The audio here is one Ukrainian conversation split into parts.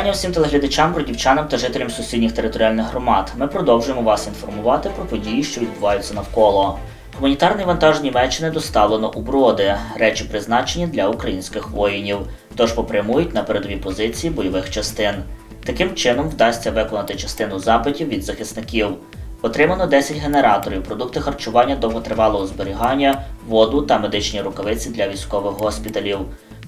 Вітання всім телеглядачам, бродівчанам та жителям сусідніх територіальних громад. Ми продовжуємо вас інформувати про події, що відбуваються навколо. Гуманітарний вантаж Німеччини доставлено у броди, речі призначені для українських воїнів, тож попрямують на передові позиції бойових частин. Таким чином вдасться виконати частину запитів від захисників. Отримано 10 генераторів, продукти харчування довготривалого зберігання, воду та медичні рукавиці для військових госпіталів.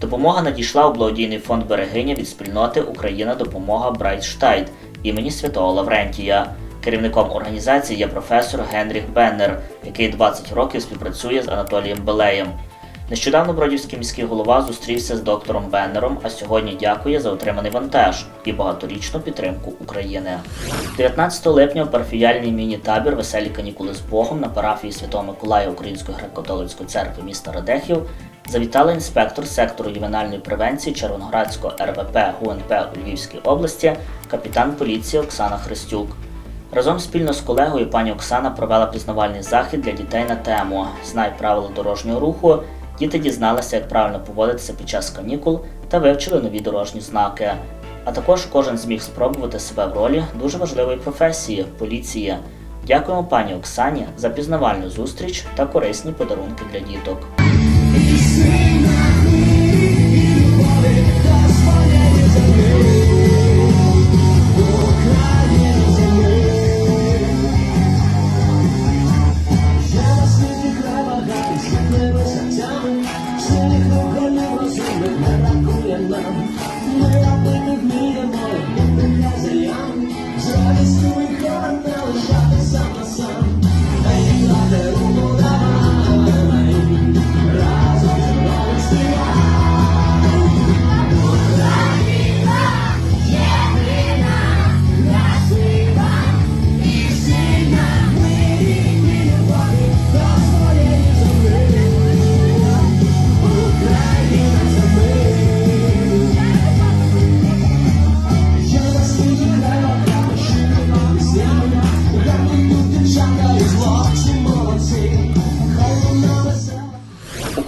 Допомога надійшла у благодійний фонд Берегиня від спільноти Україна допомога Брайтштайт імені Святого Лаврентія. Керівником організації є професор Генріх Беннер, який 20 років співпрацює з Анатолієм Белеєм. Нещодавно Бродівський міський голова зустрівся з доктором Беннером, а сьогодні дякує за отриманий вантаж і багаторічну підтримку України. 19 липня у парафіяльний міні-табір Веселі канікули з Богом на парафії Святого Миколая Української греко-католицької церкви міста Радехів завітала інспектор сектору ювенальної превенції Червоноградського РВП ГУНП у Львівській області, капітан поліції Оксана Христюк. Разом спільно з колегою пані Оксана провела пізнавальний захід для дітей на тему Знай правила дорожнього руху. Діти дізналися, як правильно поводитися під час канікул та вивчили нові дорожні знаки. А також кожен зміг спробувати себе в ролі дуже важливої професії поліції. Дякуємо пані Оксані за пізнавальну зустріч та корисні подарунки для діток.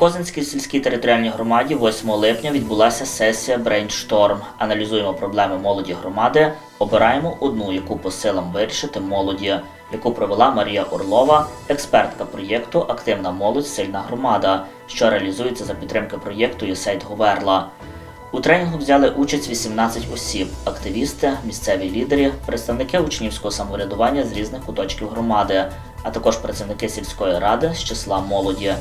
Козинській сільській територіальній громаді 8 липня відбулася сесія Брейншторм. Аналізуємо проблеми молоді громади, обираємо одну, яку по силам вирішити молоді, яку провела Марія Орлова, експертка проєкту Активна молодь, сильна громада, що реалізується за підтримки проєкту «Єсейд Говерла. У тренінгу взяли участь 18 осіб: активісти, місцеві лідери, представники учнівського самоврядування з різних куточків громади, а також працівники сільської ради з числа молоді.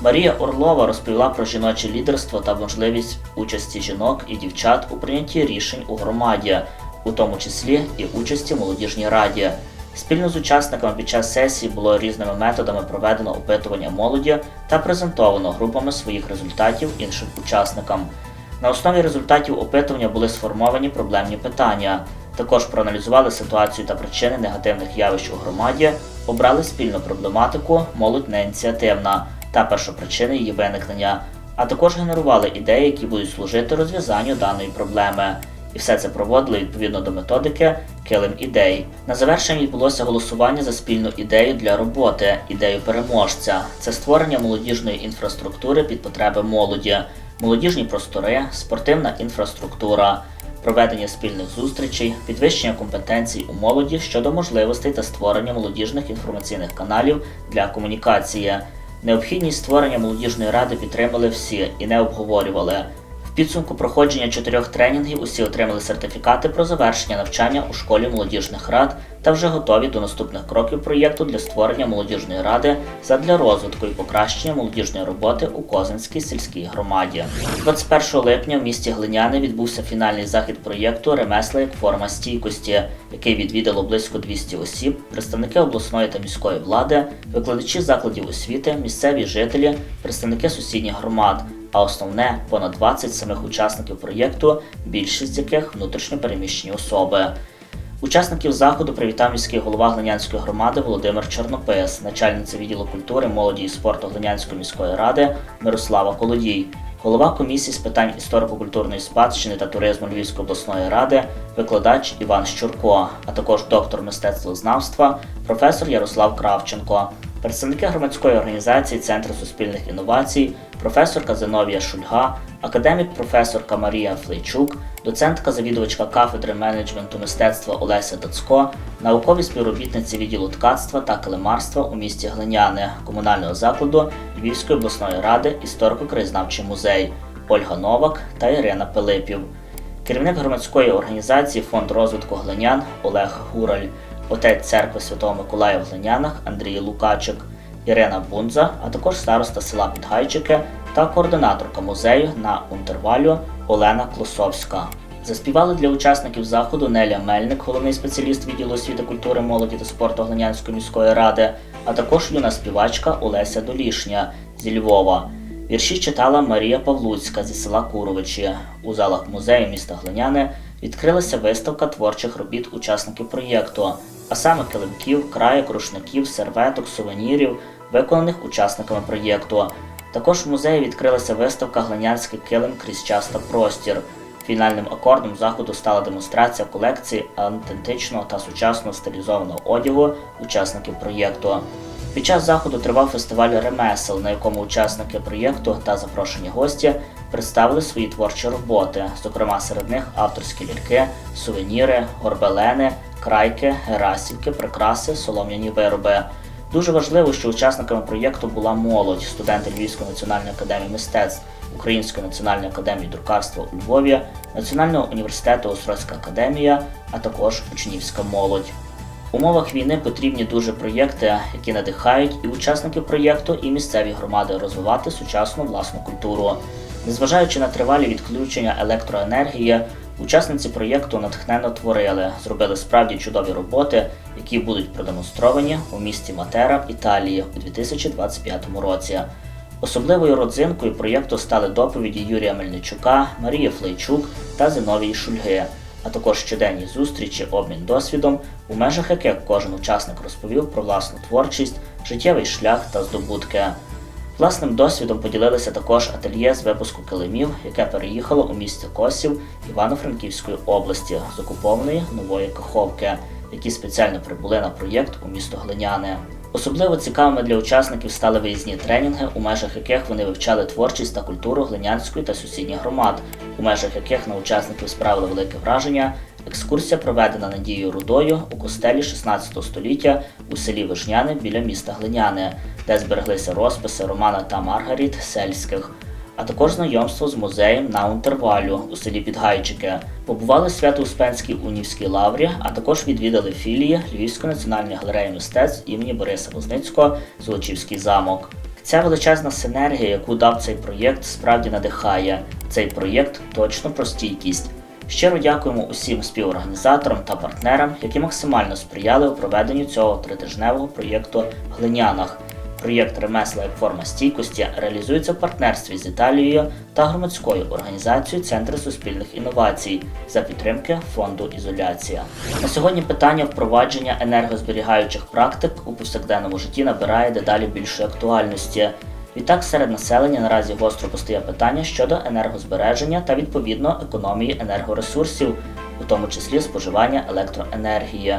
Марія Орлова розповіла про жіноче лідерство та можливість участі жінок і дівчат у прийнятті рішень у громаді, у тому числі і участі в молодіжній раді. Спільно з учасниками під час сесії було різними методами проведено опитування молоді та презентовано групами своїх результатів іншим учасникам. На основі результатів опитування були сформовані проблемні питання. Також проаналізували ситуацію та причини негативних явищ у громаді, обрали спільну проблематику молодь не ініціативна та першопричини її виникнення, а також генерували ідеї, які будуть служити розв'язанню даної проблеми. І все це проводили відповідно до методики Килим ідей. На завершення відбулося голосування за спільну ідею для роботи, ідею переможця. Це створення молодіжної інфраструктури під потреби молоді, молодіжні простори, спортивна інфраструктура, проведення спільних зустрічей, підвищення компетенцій у молоді щодо можливостей та створення молодіжних інформаційних каналів для комунікації. Необхідність створення молодіжної ради підтримали всі і не обговорювали. Підсумку проходження чотирьох тренінгів усі отримали сертифікати про завершення навчання у школі молодіжних рад та вже готові до наступних кроків проєкту для створення молодіжної ради задля розвитку і покращення молодіжної роботи у Козинській сільській громаді. 21 липня в місті Глиняни відбувся фінальний захід проєкту Ремесла як форма стійкості, який відвідало близько 200 осіб, представники обласної та міської влади, викладачі закладів освіти, місцеві жителі, представники сусідніх громад. А основне понад 20 самих учасників проєкту, більшість з яких внутрішньо переміщені особи. Учасників заходу привітав міський голова Глинянської громади Володимир Чорнопис, начальниця відділу культури, молоді і спорту Глинянської міської ради Мирослава Колодій, голова комісії з питань історико-культурної спадщини та туризму Львівської обласної ради, викладач Іван Щурко, а також доктор мистецтвознавства, професор Ярослав Кравченко. Представники громадської організації Центру суспільних інновацій, професорка Зиновія Шульга, академік професорка Марія Флейчук, доцентка завідувачка кафедри менеджменту мистецтва Олеся Дацько, наукові співробітниці відділу ткацтва та килимарства у місті Глиняне, комунального закладу Львівської обласної ради, історико-краєзнавчий музей Ольга Новак та Ірина Пилипів. Керівник громадської організації Фонд розвитку глинян Олег Гураль, отець церкви Святого Миколая в Глинянах Андрій Лукачик, Ірина Бунза, а також староста села Підгайчики та координаторка музею на Унтервалю Олена Клосовська. Заспівали для учасників заходу Неля Мельник, головний спеціаліст відділу освіти, культури, молоді та спорту Глинянської міської ради, а також юна співачка Олеся Долішня зі Львова. Вірші читала Марія Павлуцька зі села Куровичі. У залах музею міста Глиняне відкрилася виставка творчих робіт учасників проєкту, а саме килимків, країк, рушників, серветок, сувенірів, виконаних учасниками проєкту. Також в музеї відкрилася виставка Глинянський килим крізь час та простір. Фінальним акордом заходу стала демонстрація колекції автентичного та сучасного стилізованого одягу учасників проєкту. Під час заходу тривав фестиваль ремесел, на якому учасники проєкту та запрошені гості представили свої творчі роботи, зокрема серед них авторські ляльки, сувеніри, горбелени, крайки, герасівки, прикраси, солом'яні вироби. Дуже важливо, що учасниками проєкту була молодь, студенти Львівської національної академії мистецтв, Української національної академії друкарства у Львові, Національного університету Острозька академія, а також учнівська молодь. В умовах війни потрібні дуже проєкти, які надихають і учасників проєкту, і місцеві громади розвивати сучасну власну культуру. Незважаючи на тривалі відключення електроенергії, учасниці проєкту натхненно творили, зробили справді чудові роботи, які будуть продемонстровані у місті Матера в Італії у 2025 році. Особливою родзинкою проєкту стали доповіді Юрія Мельничука, Марії Флейчук та Зиновії Шульги, а також щоденні зустрічі, обмін досвідом, у межах яких кожен учасник розповів про власну творчість, життєвий шлях та здобутки. Власним досвідом поділилися також ательє з випуску килимів, яке переїхало у місто Косів Івано-Франківської області з окупованої нової Каховки, які спеціально прибули на проєкт у місто Глиняне. Особливо цікавими для учасників стали виїзні тренінги, у межах яких вони вивчали творчість та культуру глинянської та сусідніх громад, у межах яких на учасників справили велике враження. Екскурсія проведена Надією Рудою у костелі 16 століття у селі Вишняне біля міста Глиняне, де збереглися розписи Романа та Маргаріт Сельських, а також знайомство з музеєм на Унтервалю у селі Підгайчики. Побували Свято-Успенській унівській лаврі, а також відвідали філії Львівської національної галереї мистецтв імені Бориса Возницького Золочівський замок. Ця величезна синергія, яку дав цей проєкт, справді надихає. Цей проєкт точно про стійкість. Щиро дякуємо усім співорганізаторам та партнерам, які максимально сприяли у проведенню цього тритижневого проєкту в Глинянах. Проєкт Ремесла як форма стійкості реалізується в партнерстві з Італією та громадською організацією Центри суспільних інновацій за підтримки фонду Ізоляція. На сьогодні питання впровадження енергозберігаючих практик у повсякденному житті набирає дедалі більшої актуальності. Відтак серед населення наразі гостро постає питання щодо енергозбереження та відповідно економії енергоресурсів, у тому числі споживання електроенергії.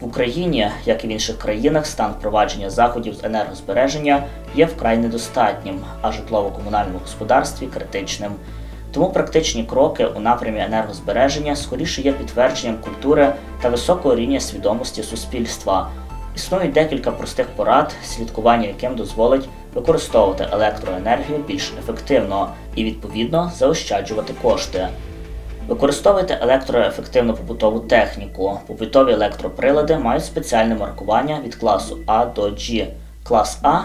В Україні, як і в інших країнах, стан впровадження заходів з енергозбереження є вкрай недостатнім, а житлово-комунальному господарстві критичним. Тому практичні кроки у напрямі енергозбереження скоріше є підтвердженням культури та високого рівня свідомості суспільства. Існують декілька простих порад, слідкування яким дозволить використовувати електроенергію більш ефективно і відповідно заощаджувати кошти. Використовуйте електроефективну побутову техніку. Побутові електроприлади мають спеціальне маркування від класу А до G. Клас А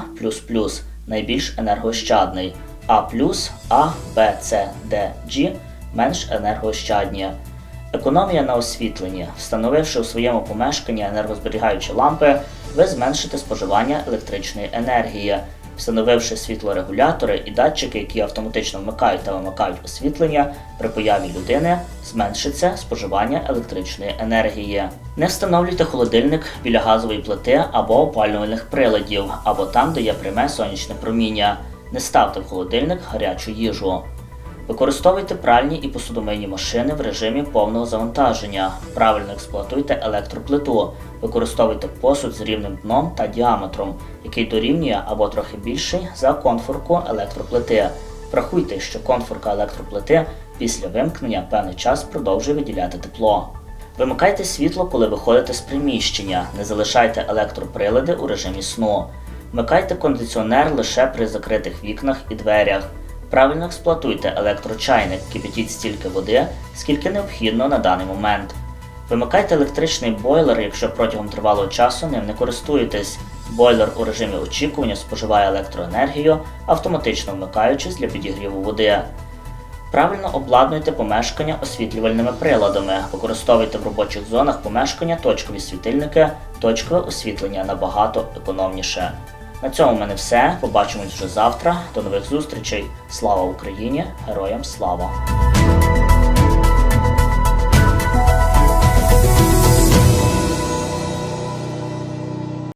найбільш енергоощадний, А А, Б, С, Д, G менш енергоощадні. Економія на освітленні. Встановивши у своєму помешканні енергозберігаючі лампи, ви зменшите споживання електричної енергії. Встановивши світлорегулятори і датчики, які автоматично вмикають та вимикають освітлення, при появі людини зменшиться споживання електричної енергії. Не встановлюйте холодильник біля газової плити або опалювальних приладів, або там, де є пряме сонячне проміння. Не ставте в холодильник гарячу їжу. Використовуйте пральні і посудомийні машини в режимі повного завантаження. Правильно експлуатуйте електроплиту. Використовуйте посуд з рівним дном та діаметром, який дорівнює або трохи більший за конфорку електроплити. Врахуйте, що конфорка електроплити після вимкнення певний час продовжує виділяти тепло. Вимикайте світло, коли виходите з приміщення. Не залишайте електроприлади у режимі сну. Вмикайте кондиціонер лише при закритих вікнах і дверях. Правильно експлуатуйте електрочайник, кипятіть стільки води, скільки необхідно на даний момент. Вимикайте електричний бойлер, якщо протягом тривалого часу ним не користуєтесь. Бойлер у режимі очікування споживає електроенергію, автоматично вмикаючись для підігріву води. Правильно обладнуйте помешкання освітлювальними приладами. Використовуйте в робочих зонах помешкання точкові світильники, точкове освітлення набагато економніше. На цьому в мене все. Побачимось вже завтра. До нових зустрічей. Слава Україні! Героям слава!